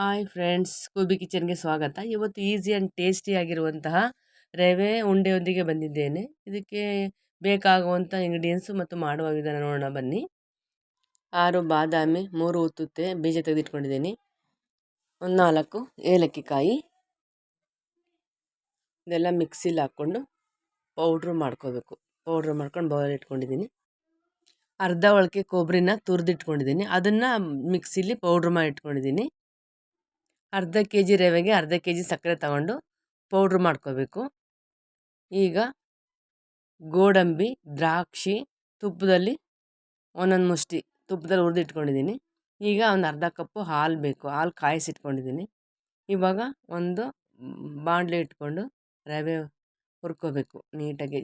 Hi friends, ಕೂಬಿ ಕಿಚನ್ಗೆ ಸ್ವಾಗತ. ಇವತ್ತು easy and tasty ಆಗಿರುವಂತಹ ರವೆ ಉಂಡೆಯೊಂದಿಗೆ ಬಂದಿದ್ದೇನೆ. ಇದಕ್ಕೆ ಬೇಕಾಗುವಂಥ ಇಂಗ್ರೀಡಿಯೆಂಟ್ಸು ಮತ್ತು ಮಾಡುವ ವಿಧಾನ ನೋಡೋಣ ಬನ್ನಿ. ಆರು ಬಾದಾಮಿ, ಮೂರು ಉತ್ತುತ್ತೆ, ಬೀಜ ತೆಗೆದಿಟ್ಕೊಂಡಿದ್ದೀನಿ. ಒಂದು ನಾಲ್ಕು ಏಲಕ್ಕಿ ಕಾಯಿ ಇದೆಲ್ಲ ಮಿಕ್ಸಿಲಿ ಹಾಕ್ಕೊಂಡು ಪೌಡ್ರು ಮಾಡ್ಕೋಬೇಕು. ಪೌಡ್ರ್ ಮಾಡ್ಕೊಂಡು ಬೌಲ್ ಇಟ್ಕೊಂಡಿದ್ದೀನಿ. ಅರ್ಧ ಒಳಕೆ ಕೊಬ್ಬರಿನ ತುರಿದಿಟ್ಕೊಂಡಿದ್ದೀನಿ. ಅದನ್ನು ಮಿಕ್ಸಿಲಿ ಪೌಡ್ರ್ ಮಾಡಿ ಇಟ್ಕೊಂಡಿದ್ದೀನಿ. ಅರ್ಧ ಕೆ ಜಿ ರವೆಗೆ ಅರ್ಧ ಕೆ ಜಿ ಸಕ್ಕರೆ ತಗೊಂಡು ಪೌಡ್ರ್ ಮಾಡ್ಕೋಬೇಕು. ಈಗ ಗೋಡಂಬಿ, ದ್ರಾಕ್ಷಿ ತುಪ್ಪದಲ್ಲಿ ಒಂದೊಂದು ಮುಷ್ಟಿ ತುಪ್ಪದಲ್ಲಿ ಹುರಿದಿಟ್ಕೊಂಡಿದ್ದೀನಿ ಈಗ ಒಂದು ಅರ್ಧ ಕಪ್ಪು ಹಾಲು ಬೇಕು, ಹಾಲು ಕಾಯಿಸಿಟ್ಕೊಂಡಿದ್ದೀನಿ. ಇವಾಗ ಒಂದು ಬಾಣಲೆ ಇಟ್ಕೊಂಡು ರವೆ ಹುರ್ಕೋಬೇಕು ನೀಟಾಗಿ.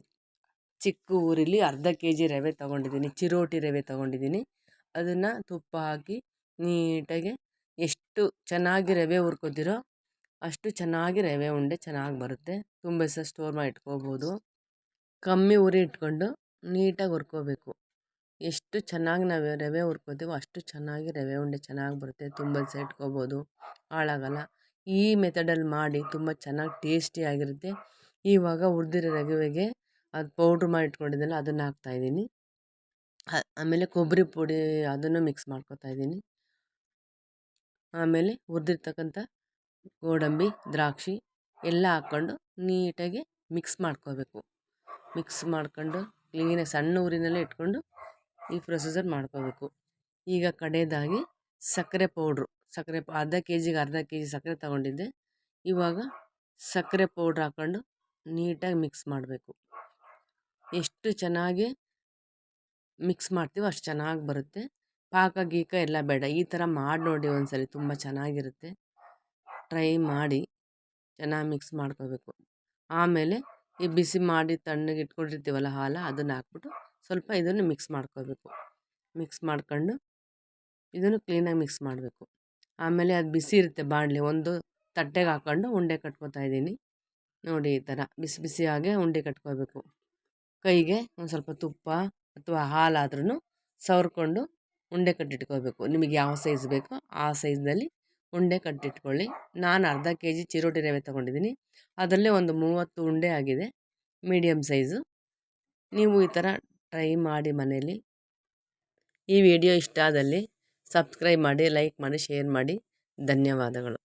ಚಿಕ್ಕ ಊರಿಲಿ ಅರ್ಧ ಕೆ ಜಿ ರವೆ ತೊಗೊಂಡಿದ್ದೀನಿ, ಚಿರೋಟಿ ರವೆ ತೊಗೊಂಡಿದ್ದೀನಿ. ಅದನ್ನು ತುಪ್ಪ ಹಾಕಿ ನೀಟಾಗಿ ಎಷ್ಟು ಚೆನ್ನಾಗಿ ರವೆ ಹುರ್ಕೋತಿರೋ ಅಷ್ಟು ಚೆನ್ನಾಗಿ ರವೆ ಉಂಡೆ ಚೆನ್ನಾಗಿ ಬರುತ್ತೆ. ತುಂಬ ದಿವಸ ಸ್ಟೋರ್ ಮಾಡಿ ಇಟ್ಕೋಬೋದು. ಕಮ್ಮಿ ಉರಿ ಇಟ್ಕೊಂಡು ನೀಟಾಗಿ ಹುರ್ಕೋಬೇಕು. ಎಷ್ಟು ಚೆನ್ನಾಗಿ ನಾವು ರವೆ ಹುರ್ಕೋತೀವೋ ಅಷ್ಟು ಚೆನ್ನಾಗಿ ರವೆ ಉಂಡೆ ಚೆನ್ನಾಗಿ ಬರುತ್ತೆ. ತುಂಬ ದಿವಸ ಇಟ್ಕೋಬೋದು. ಹಾಳಾಗಲ್ಲ. ಈ ಮೆಥಡಲ್ಲಿ ಮಾಡಿ ತುಂಬ ಚೆನ್ನಾಗಿ ಟೇಸ್ಟಿಯಾಗಿರುತ್ತೆ ಇವಾಗ ಹುರ್ದಿರೋ ರವೆಗೆ ಅದು ಪೌಡ್ರ್ ಮಾಡಿ ಇಟ್ಕೊಂಡಿದ್ದೆನಲ್ಲ ಅದನ್ನು ಹಾಕ್ತಾಯಿದ್ದೀನಿ ಆಮೇಲೆ ಕೊಬ್ಬರಿ ಪುಡಿ ಅದನ್ನು ಮಿಕ್ಸ್ ಮಾಡ್ಕೊತಾ ಇದ್ದೀನಿ. ಆಮೇಲೆ ಹುರ್ದಿರ್ತಕ್ಕಂಥ ಗೋಡಂಬಿ, ದ್ರಾಕ್ಷಿ ಎಲ್ಲ ಹಾಕ್ಕೊಂಡು ನೀಟಾಗಿ ಮಿಕ್ಸ್ ಮಾಡ್ಕೋಬೇಕು. ಮಿಕ್ಸ್ ಮಾಡ್ಕೊಂಡು ಕ್ಲೀನಾಗಿ ಸಣ್ಣ ಊರಿನಲ್ಲೇ ಇಟ್ಕೊಂಡು ಈ ಪ್ರೊಸೀಜರ್ ಮಾಡ್ಕೋಬೇಕು. ಈಗ ಕಡೆಯದಾಗಿ ಸಕ್ಕರೆ ಪೌಡ್ರು ಸಕ್ಕರೆ ಅರ್ಧ ಕೆ ಜಿಗೆ ಅರ್ಧ ಕೆ ಜಿ ಸಕ್ಕರೆ ತಗೊಂಡಿದ್ದೆ. ಇವಾಗ ಸಕ್ಕರೆ ಪೌಡ್ರ್ ಹಾಕ್ಕೊಂಡು ನೀಟಾಗಿ ಮಿಕ್ಸ್ ಮಾಡಬೇಕು. ಎಷ್ಟು ಚೆನ್ನಾಗಿ ಮಿಕ್ಸ್ ಮಾಡ್ತೀವೋ ಅಷ್ಟು ಚೆನ್ನಾಗಿ ಬರುತ್ತೆ. ಪಾಕ, ಗೀಕ ಎಲ್ಲ ಬೇಡ. ಈ ಥರ ಮಾಡಿ ನೋಡಿ ಒಂದ್ಸಲಿ ತುಂಬ ಚೆನ್ನಾಗಿರುತ್ತೆ. ಟ್ರೈ ಮಾಡಿ ಚೆನ್ನಾಗಿ ಮಿಕ್ಸ್ ಮಾಡ್ಕೋಬೇಕು. ಆಮೇಲೆ ಈ ಬಿಸಿ ಮಾಡಿ ತಣ್ಣಗೆ ಇಟ್ಕೊಂಡಿರ್ತೀವಲ್ಲ ಹಾಲು, ಅದನ್ನು ಹಾಕ್ಬಿಟ್ಟು ಸ್ವಲ್ಪ ಇದನ್ನು ಮಿಕ್ಸ್ ಮಾಡ್ಕೋಬೇಕು. ಮಿಕ್ಸ್ ಮಾಡ್ಕೊಂಡು ಇದನ್ನು ಕ್ಲೀನಾಗಿ ಮಿಕ್ಸ್ ಮಾಡಬೇಕು. ಆಮೇಲೆ ಅದು ಬಿಸಿ ಇರುತ್ತೆ ಬಾಣಲೆ, ಒಂದು ತಟ್ಟೆಗೆ ಹಾಕ್ಕೊಂಡು ಉಂಡೆ ಕಟ್ಕೋತಾ ಇದ್ದೀನಿ. ನೋಡಿ ಈ ಥರ ಬಿಸಿ ಬಿಸಿಯಾಗೆ ಉಂಡೆ ಕಟ್ಕೋಬೇಕು. ಕೈಗೆ ಒಂದು ಸ್ವಲ್ಪ ತುಪ್ಪ ಅಥವಾ ಹಾಲಾದ್ರೂ ಸವರ್ಕೊಂಡು ಉಂಡೆ ಕಟ್ಟಿಟ್ಕೋಬೇಕು ನಿಮಗೆ ಯಾವ ಸೈಜ್ ಬೇಕೋ ಆ ಸೈಜ್ನಲ್ಲಿ ಉಂಡೆ ಕಟ್ಟಿಟ್ಕೊಳ್ಳಿ. ನಾನು ಅರ್ಧ ಕೆ ಜಿ ಚಿರೋಟಿ ರವೆ ತೊಗೊಂಡಿದ್ದೀನಿ. ಅದರಲ್ಲೇ ಒಂದು ಮೂವತ್ತು ಉಂಡೆ ಆಗಿದೆ ಮೀಡಿಯಮ್ ಸೈಜು ನೀವು ಈ ಥರ ಟ್ರೈ ಮಾಡಿ ಮನೇಲಿ ಈ ವಿಡಿಯೋ ಇಷ್ಟ ಆದಲ್ಲಿ ಸಬ್ಸ್ಕ್ರೈಬ್ ಮಾಡಿ ಲೈಕ್ ಮಾಡಿ ಶೇರ್ ಮಾಡಿ. ಧನ್ಯವಾದಗಳು.